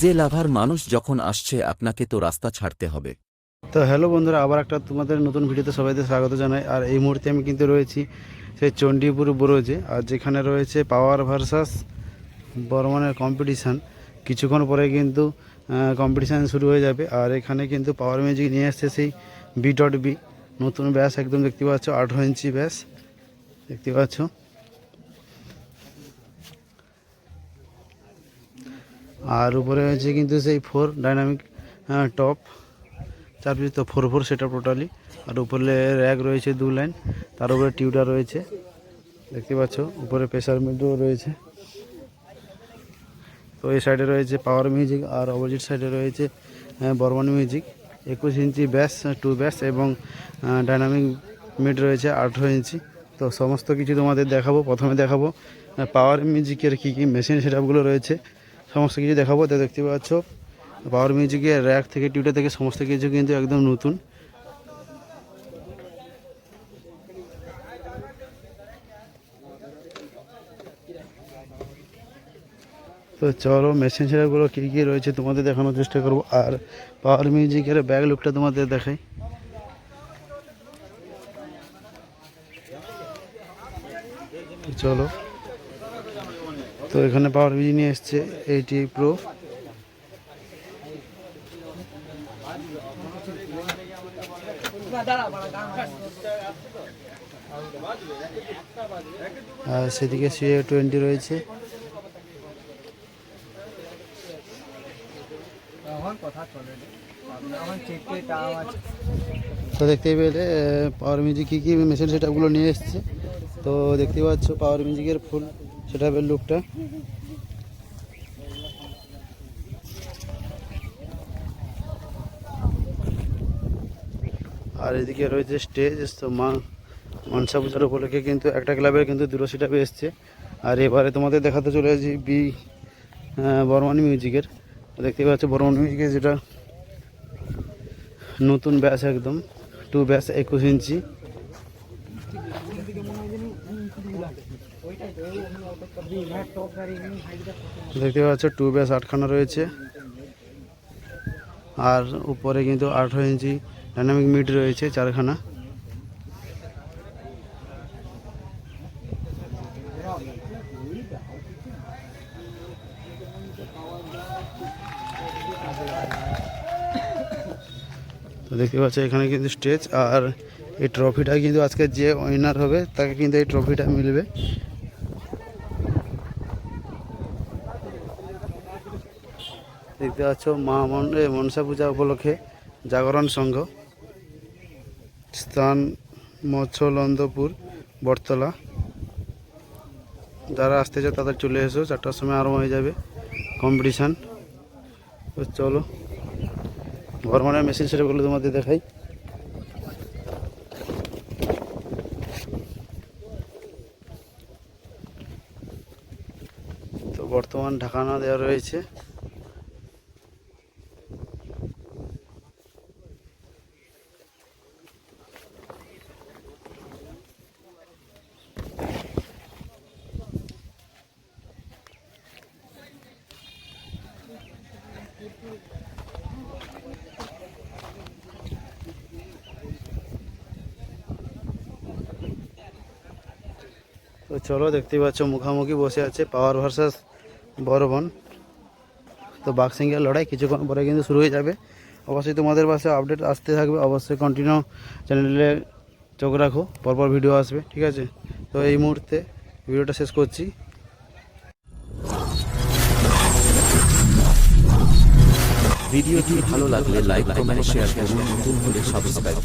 DJ লাভার মানুষ যখন আসছে, আপনাকে তো রাস্তা ছাড়তে হবে। তো হ্যালো বন্ধুরা, আবার একটা তোমাদের নতুন ভিডিওতে সবাইকে স্বাগত জানাই। আর এই মুহূর্তে আমি কিন্তু রয়েছি সেই চণ্ডীপুর বুরোজে, আর যেখানে রয়েছে পাওয়ার ভার্সাস বর্মানের কম্পিটিশান কিছুক্ষণ পরে কিন্তু কম্পিটিশান শুরু হয়ে যাবে, আর এখানে কিন্তু পাওয়ার মিউজিক নিয়ে আসছে সেই বি ডট বি নতুন ব্যাস একদম দেখতে পাচ্ছ, আঠেরো ইঞ্চি ব্যাস, দেখতে পাচ্ছ। আর উপরে হচ্ছে কিন্তু সেই ফোর ডাইনামিক টপ চার পিস তো ফোর ফোর সেটা টোটালি আর উপরে র্যাক রয়েছে দু লাইন তার উপরে টিউটার রয়েছে। দেখতে পাচ্ছ, উপরে প্রেশার মিটারও রয়েছে। তো এই সাইডে রয়েছে পাওয়ার মিউজিক আর অপোজিট সাইডে রয়েছে বর্মন মিউজিক একুশ ইঞ্চি ব্যাস টু ব্যাস এবং ডাইনামিক মিড রয়েছে আঠেরো ইঞ্চি। তো সমস্ত কিছু তোমাদের দেখাবো, প্রথমে দেখাবো পাওয়ার মিউজিকের কী কী মেশিন সেটআপগুলো রয়েছে। সমস্ত কিছু দেখাবো, তো দেখতে পাচ্ছ। পাওয়ার মিউজিকের র্যাক থেকে টিউটার থেকে সমস্ত কিছু কিন্তু একদম নতুন। তো চলো মেশিন সেটআপগুলো কী কী রয়েছে তোমাদের দেখানোর চেষ্টা করব। আর পাওয়ার মিউজিকের ব্যাগ লুকটা তোমাদের দেখাই। চলো। তো এখানে পাওয়ার মিউজিক নিয়ে এসছে এইটি প্রো আর সেদিকে সিএ টোয়েন্টি রয়েছে। তো দেখতেই পেলে পাওয়ার মিউজিক কী কী মেশিন সেটআপগুলো নিয়ে এসছে। তো দেখতে পাচ্ছ পাওয়ার মিউজিকের ফুল সেটআপের লুকটা। আর এদিকে রয়েছে স্টেজ তো মা মনসা পূজার উপলক্ষে কিন্তু একটা ক্লাবের কিন্তু দুটো সেটআপে এসছে। আর এবারে তোমাদের দেখাতে চলে যাচ্ছি বি বর্মান মিউজিকের দেখতে পাচ্ছ বর্মান মিউজিকের যেটা নতুন ব্যাস একদম টু ব্যাস একুশ ইঞ্চি। দেখতে পাচ্ছ টু ব্যাস আটখানা রয়েছে। আর উপরে কিন্তু আঠেরো ইঞ্চি ডাইনামিক মিড রয়েছে চারখানা। দেখতে পাচ্ছ, এখানে কিন্তু স্টেজ আর এই ট্রফিটা কিন্তু আজকে যে উইনার হবে, তাকে কিন্তু এই ট্রফিটা মিলবে। দেখতে পাচ্ছ মা মন মনসা পূজা উপলক্ষে জাগরণ সংঘ। স্থান মৎস্যলন্দপুর, বটতলা। যারা আসতে চায় তাদের চলে এসো, চারটার সময় আরম্ভ হয়ে যাবে কম্পিটিশান চলো বর্মানের মেশিন সেটাগুলো তোমাদের দেখাই। তো বর্তমান ঢাকানা দেওয়া রয়েছে। চলো দেখতেই পাচ্ছ মুখামুখি বসে আছে পাওয়ার ভার্সাস বরবন। তো বাক্সিংয়ের লড়াই কিছুক্ষণ পরে কিন্তু শুরু হয়ে যাবে। অবশ্যই তোমাদের পাশে আপডেট আসতে থাকবে, অবশ্যই কন্টিনিউ চ্যানেলে চোখ রাখো, পরপর ভিডিও আসবে, ঠিক আছে? তো এই মুহূর্তে ভিডিওটা শেষ করছি। ভিডিওটি ভালো লাগলে লাইক কমেন্ট শেয়ার করুন, নতুন হলে সাবস্ক্রাইব